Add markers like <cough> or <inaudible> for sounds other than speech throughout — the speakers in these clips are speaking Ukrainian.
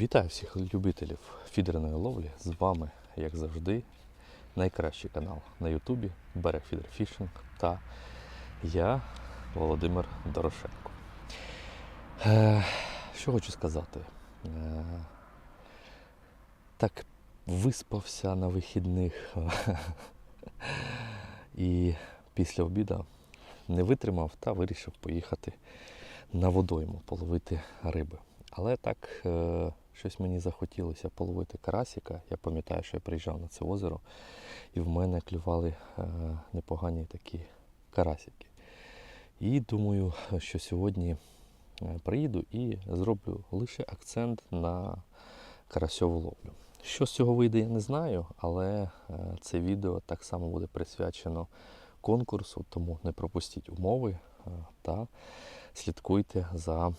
Вітаю всіх любителів фідерної ловлі. З вами, як завжди, найкращий канал на Ютубі Берег Фідер Фішинг та я, Володимир Дорошенко. Е, що хочу сказати? Е, так виспався на вихідних <laughs> і після обіду не витримав та вирішив поїхати на водойму половити риби. Але так е, щось мені захотілося половити карасіка. Я пам'ятаю, що я приїжджав на це озеро, і в мене клювали е, непогані такі карасики. І думаю, що сьогодні е, приїду і зроблю лише акцент на карасьову ловлю. Що з цього вийде, я не знаю, але е, це відео так само буде присвячено конкурсу, тому не пропустіть умови та слідкуйте за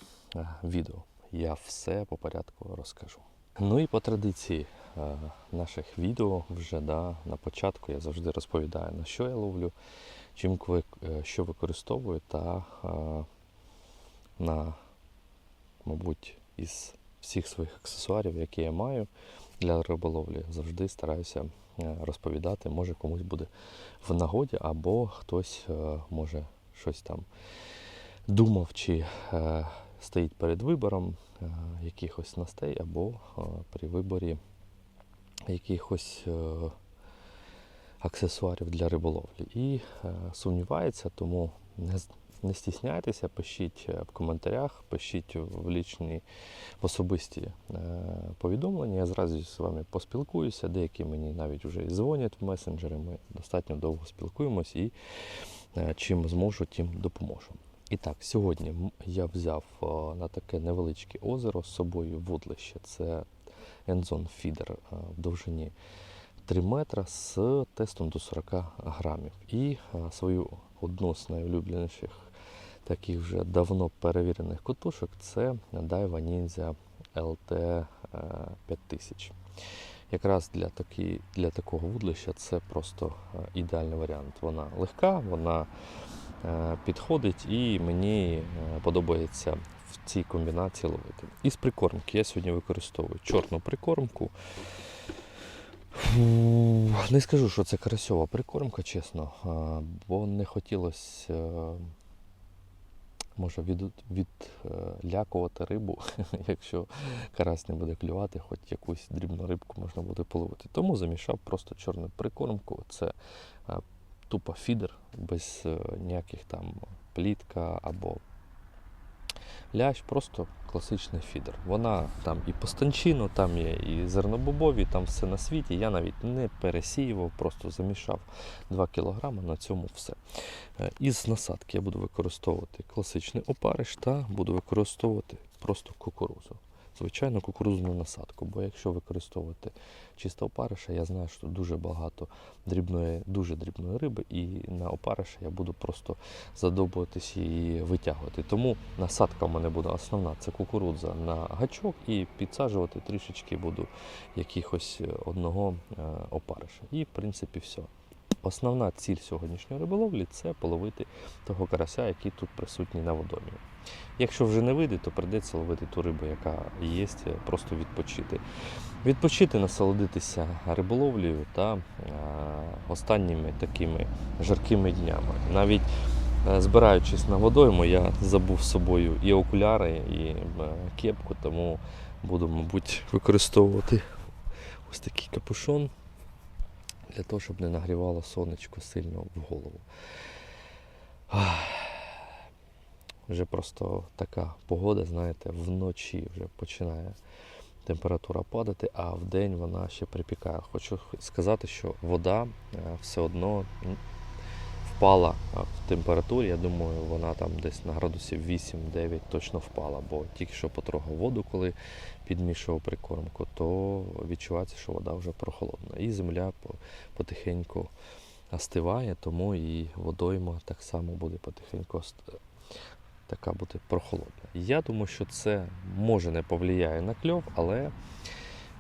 відео. Я все по порядку розкажу. Ну і по традиції е, наших відео вже да, на початку я завжди розповідаю, на що я ловлю, чим е, що використовую, та е, на, мабуть, із всіх своїх аксесуарів, які я маю для риболовлі, завжди стараюся розповідати. Може комусь буде в нагоді, або хтось може щось там думав, чи стоїть перед вибором е, якихось снастей, або е, при виборі якихось е, аксесуарів для риболовлі. І сумнівається, тому не, не стісняйтеся, пишіть в коментарях, пишіть в лічні в особисті повідомлення. Я зразу з вами поспілкуюся. Деякі мені навіть вже і дзвонять в месенджери. Ми достатньо довго спілкуємось і чим зможу, тим допоможу. І так, сьогодні я взяв е, на таке невеличке озеро з собою вудлище. Це Enzon Feeder е, в довжині 3 метра з тестом до 40 грамів. І е, свою одну з найулюбленіших таких вже давно перевірених кутушок це Daiwa Ninja LT 5000. Якраз для, такі, для такого вудлища це просто ідеальний варіант. Вона легка, вона підходить і мені е, подобається в цій комбінації ловити. Із прикормки я сьогодні використовую чорну прикормку. Не скажу, що це карасьова прикормка, чесно, бо не хотілося е, може від, відлякувати рибу, <laughs> якщо карась не буде клювати, хоч якусь дрібну рибку можна буде половити. Тому замішав просто чорну прикормку. Це е, тупо фідер, без е, ніяких там плітка або лящ, просто класичний фідер. Вона там і по станчину, там є і зернобобові, там все на світі. Я навіть не пересіював, просто замішав 2 кг, на цьому все. Е, Із насадки я буду використовувати класичний опариш та буду використовувати просто кукурузу. Звичайно, кукурузну насадку, бо якщо використовувати чисто опариша, я знаю, що дуже багато дрібної, дуже дрібної риби, і на опариша я буду просто задовбуватися і витягувати. Тому насадка в мене буде основна це кукурудза на гачок, і підсаджувати трішечки буду якихось е, одного е, опариша. І в принципі все. Основна ціль сьогоднішньої риболовлі це половити того карася, який тут присутній на водомі. Якщо вже не вийде, то прийдеться ловити ту рибу, яка є, просто відпочити. Відпочити, насолодитися риболовлею та е, останніми такими жаркими днями. Навіть е, збираючись на водойму, я забув з собою і окуляри, і е, кепку, тому буду, мабуть, використовувати ось такий капюшон для того, щоб не нагрівало сонечко сильно в голову. Вже просто така погода, знаєте, вночі вже починає температура падати, а в день вона ще припікає. Хочу сказати, що вода е, все одно впала е, в температурі. Я думаю, вона там десь на градусів 8-9 точно впала, бо тільки що потрогав воду, коли підмішував прикормку, то відчувається, що вода вже прохолодна. І земля потихеньку остиває, тому і водойма так само буде потихеньку така буде прохолодна. Я думаю, що це може не повлияє на кльов, але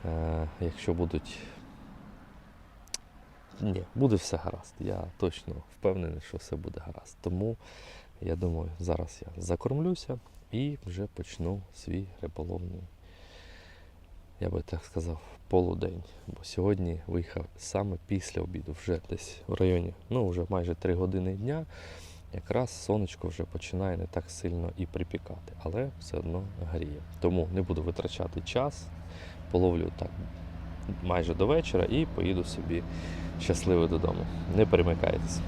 е, якщо будуть. Ні, буде все гаразд. Я точно впевнений, що все буде гаразд. Тому я думаю, зараз я закормлюся і вже почну свій риболовний я би так сказав, полудень. Бо сьогодні виїхав саме після обіду, вже десь в районі, ну вже майже 3 години дня. Якраз сонечко вже починає не так сильно і припікати, але все одно гріє. Тому не буду витрачати час, половлю так майже до вечора і поїду собі щасливо додому. Не перемикайтеся.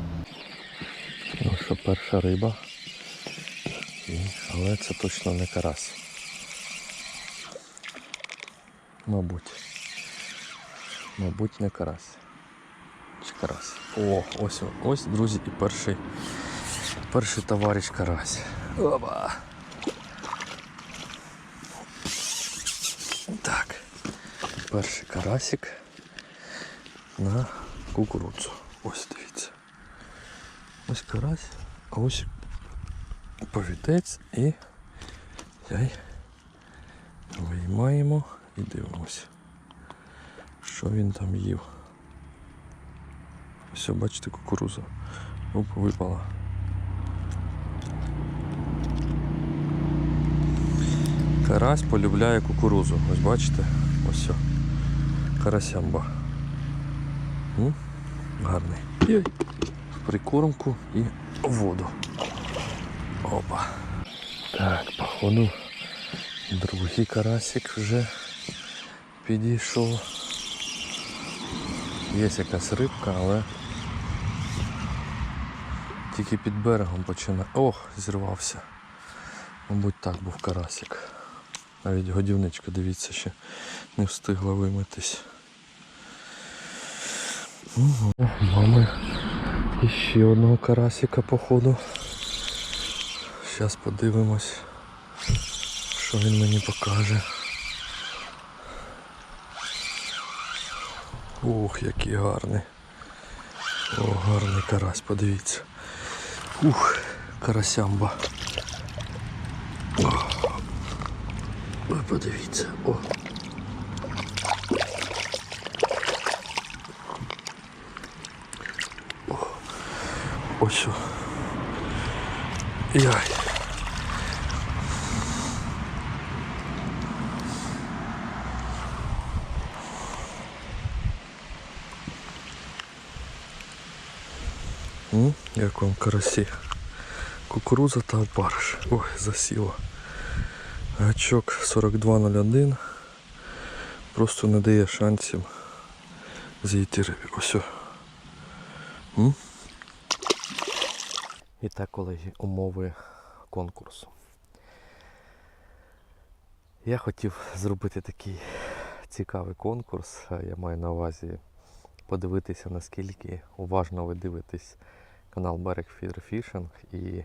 Ну що, перша риба. Але це точно не карась. Мабуть. Мабуть, не карась. Чи карась. О, ось, ось, друзі, і перший, перший товариш карась. Оба. Так. Перший карасик на кукурудзу. Ось дивіться. Ось карась, а ось повітець і яй виймаємо і дивимося, що він там їв. Ось, бачите, кукуруза. Оп, випала. Карась полюбляє кукурузу. Ось бачите? Ось. Карасямба. М? Гарний. І прикормку і воду. Опа. Так, походу другий карасик вже підійшов. Є якась рибка, але тільки під берегом починає. Ох, зірвався. Мабуть, так був карасик. Навіть годівничка, дивіться, ще не встигла вимитись. Угу. Мами ще одного карасика, походу. Зараз подивимось, що він мені покаже. Ух, який гарний. О, гарний карась, подивіться. Ух, карасямба. О, ви подивіться. О. О. Ось. Яй. Як вам карасі? Кукуруза та опариш. Ой, засіло. Гачок 4201 просто не дає шансів зійти рибі. Ось. М? І так, колеги, умови конкурсу. Я хотів зробити такий цікавий конкурс. Я маю на увазі подивитися, наскільки уважно ви дивитесь канал Берег Фідерфішинг і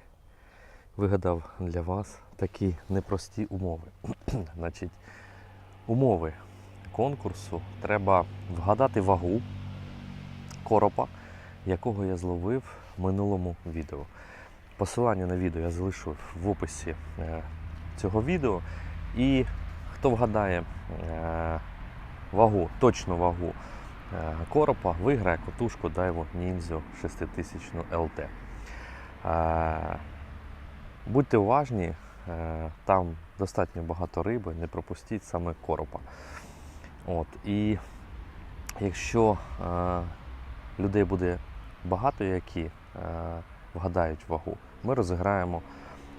вигадав для вас такі непрості умови. <clears throat> Значить, умови конкурсу треба вгадати вагу коропа, якого я зловив в минулому відео. Посилання на відео я залишу в описі е, цього відео. І хто вгадає е, вагу, точну вагу е, коропа, виграє котушку Daiwa Ninja 6000 LT. Будьте уважні, там достатньо багато риби, не пропустіть саме коропа. От, і якщо е, людей буде багато, які е, вгадають вагу, ми розіграємо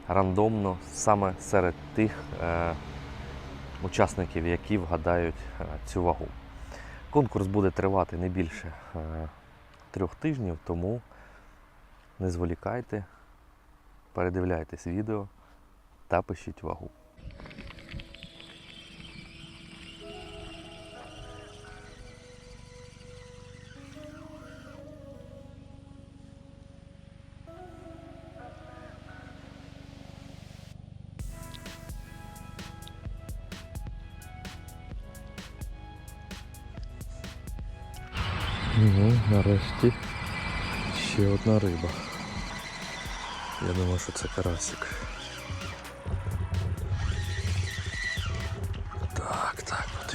рандомно саме серед тих е, учасників, які вгадають е, цю вагу. Конкурс буде тривати не більше е, трьох тижнів, тому не зволікайте, передивляйтесь відео та пишіть вагу. Ну, нарешті ще одна риба. Я думаю, що це карасик.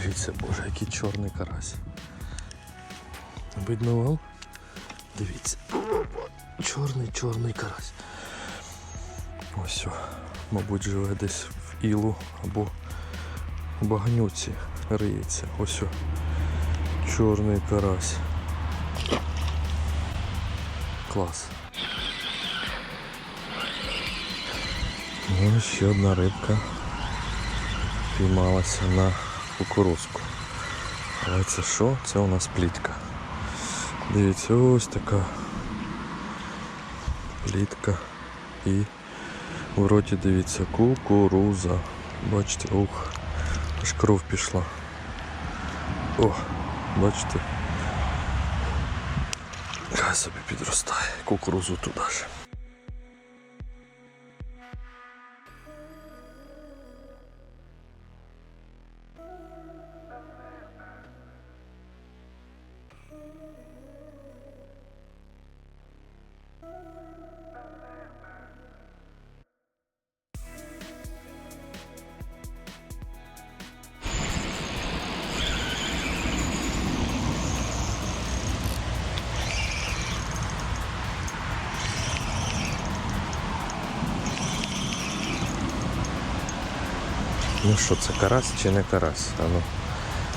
Дивіться, боже, який чорний карась. Видно вам? Дивіться. Чорний, чорний карась. Ось, мабуть, живе десь в ілу або в багнюці. риється. Ось чорний карась. Клас. Ну, ще одна рибка піймалася на кукурузку. Але це що? Це у нас плітка. Дивіться, ось така плітка. І в роті дивіться кукуруза. Бачите, ух, аж кров пішла. О, бачите. Хай собі підростає. Кукурузу туди ж. Ну що, це карась чи не карась? А ну,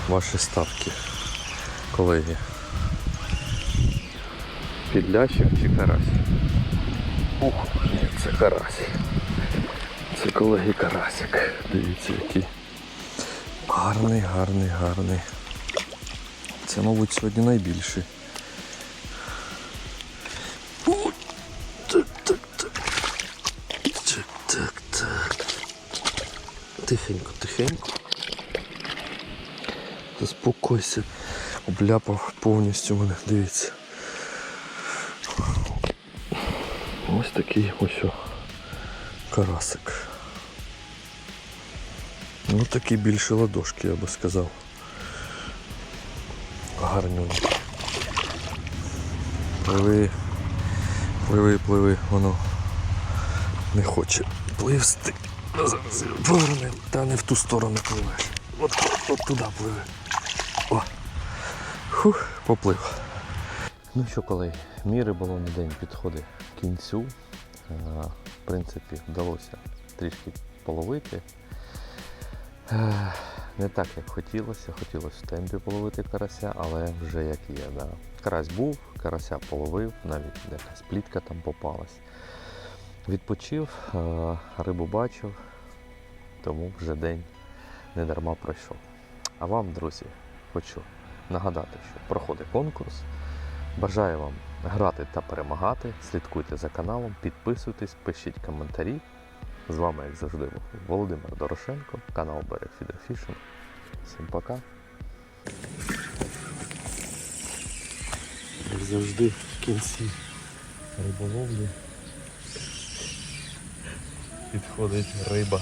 ваші ставки, колеги. Підлящик чи карась? Ух, ні, це карась. Це колеги карасик. Дивіться, який гарний, гарний, гарний. Це, мабуть, сьогодні найбільший. Тихенько, тихенько. Заспокойся. Обляпав повністю мене, дивіться. Ось такий ось карасик. Ну такий більше ладошки, я би сказав. Гарнюнький. Пливи, пливи, пливи, воно не хоче пливсти. Поверне, та не в ту сторону пливеш. От, от туди пливе. О. Фух, поплив. Ну що, колеги, мій риболовний день підходить к кінцю. Е, В принципі, вдалося трішки половити. Е, Не так, як хотілося. Хотілося в темпі половити карася, але вже як є. Да. Карась був, карася половив, навіть якась плітка там попалась. Відпочив, е, рибу бачив, тому вже день не дарма пройшов. А вам, друзі, хочу нагадати, що проходить конкурс. Бажаю вам грати та перемагати. Слідкуйте за каналом, підписуйтесь, пишіть коментарі. З вами, як завжди, був Володимир Дорошенко, канал Берег Фідерфішинг. Всім пока. Як завжди в кінці риболовлі підходить риба